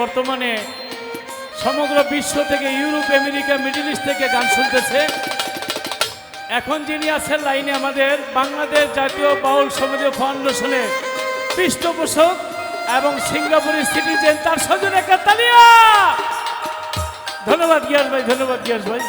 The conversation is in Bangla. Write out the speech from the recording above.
বর্তমানে সমগ্র বিশ্ব থেকে ইউরোপ, আমেরিকা, মিডিল ইস্ট থেকে গান শুনতেছে। এখন যিনি আছেন লাইনে আমাদের বাংলাদেশ জাতীয় বাউল সমিতি ফাউন্ডেশনের পৃষ্ঠপোষক এবং সিঙ্গাপুরের সিটিজেন তার সজন একটা তালিয়া ধন্যবাদ গিয়াস ভাই, ধন্যবাদ গিয়াস ভাই।